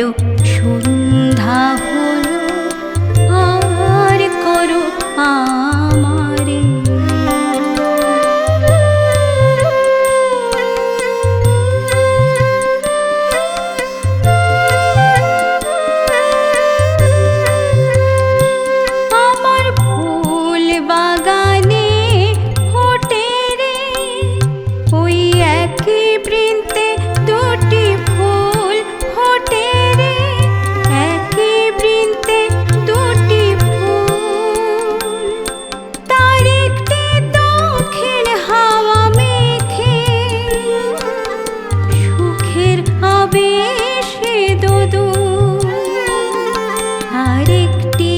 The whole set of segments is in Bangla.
ಮೆಟ್ಟಲು আরেকটি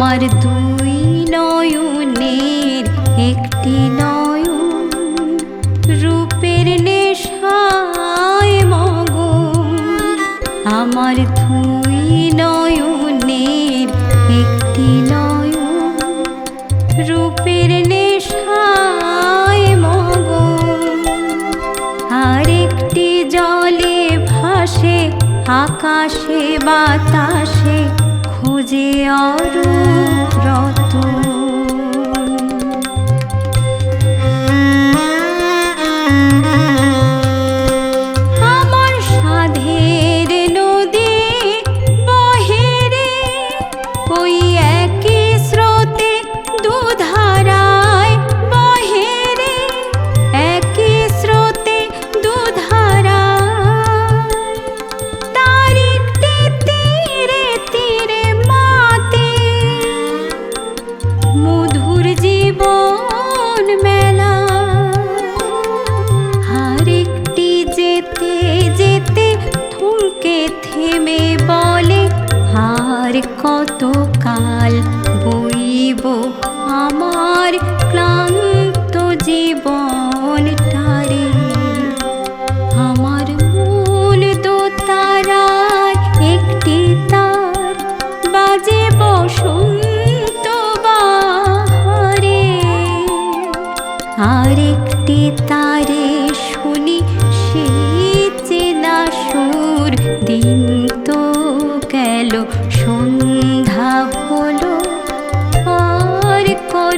আমার দুই নয়নের একটি নয়ন, রূপের নেশায় মগন। আমার দুই নয়নের একটি নয়ন, রূপের নেশায় মগন। আরেকটি জলে ভাসে, আকাশে বাতাসে খুঁজে অরূপ রতন আর কত কাল বইব আমার ক্লান্ত জীবন টারে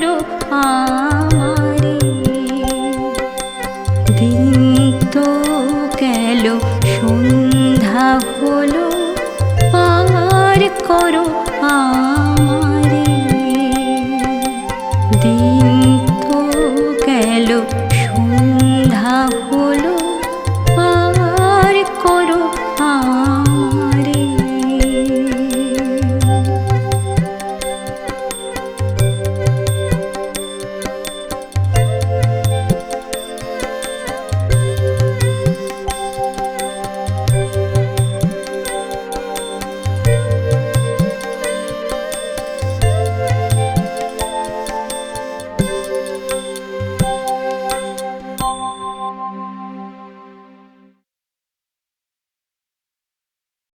रूपा